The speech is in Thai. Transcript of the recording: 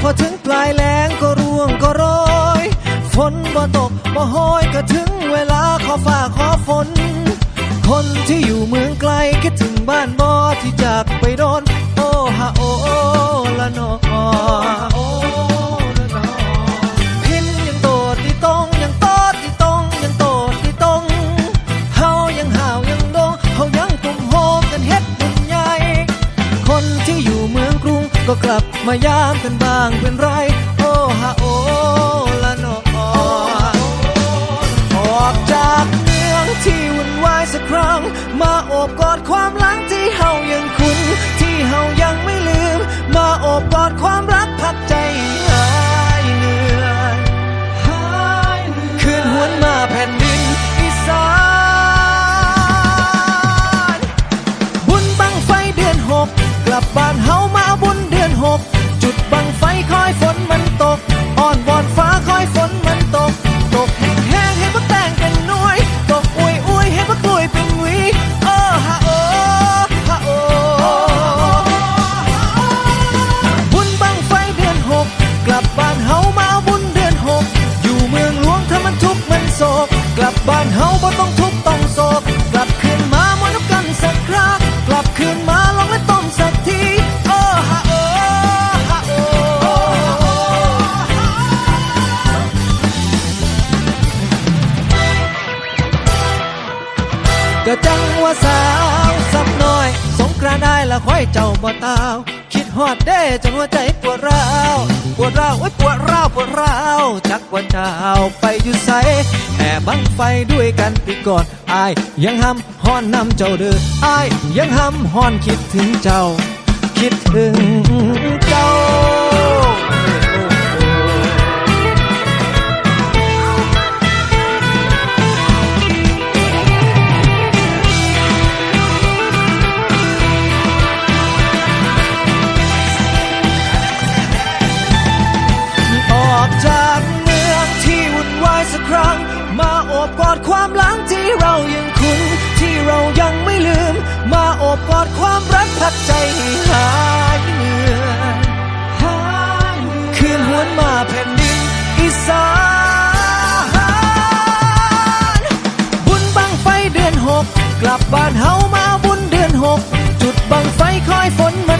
พอถึงปลายแรงก็ร่วงก็โรยฝนบ่ตกบ่ห้อยก็ถึงเวลาขอฝ่าขอฝน คนที่อยู่เมืองไกลคิดถึงบ้านบ่ที่จากไปโดน โอฮาโอละนอ ก็กลับมายามกันบ้างเป็นไร โอ้ฮะโอ้ละนอออกจากเมืองที่วุ่นวายสักครั้ง มาโอบกอดความหลังที่เฮายังคุ้นที่เฮายังไม่ลืม มาโอบกอดความรักพักใจ บ่ต้องทุกต้องโศกกลับคืนมามวนกันสักครั้งกลับคืนมาลองและต้มสักทีโอ้ฮะโอ้ฮะโอ้ก็จังว่าสาวสักหน่อย สงกรานได้ละค่อยเจ้าบ่ตาว ฮอดเด้จนหัวใจปวดร้าวปวดร้าวโอ้ยปวดร้าวปวดร้าวจักว่าเจ้าไปอยู่ไสแห่บังไฟด้วยกันปีก่อนอายยังห้ำฮ้อนนำเจ้าเด้ออายยังห้ำฮ้อนคิดถึงเจ้า คิดถึงเจ้า อดความหลังที่เรายังคุ้นที่เรายังไม่ลืม มาโอบกอดความรักพัดใจให้หายเหนื่อยคืนหวนมาแผ่นดินอีสานบุญบังไฟเดือนหกกลับบ้านเฮามาบุญเดือนหกจุดบังไฟคอยฝนมัน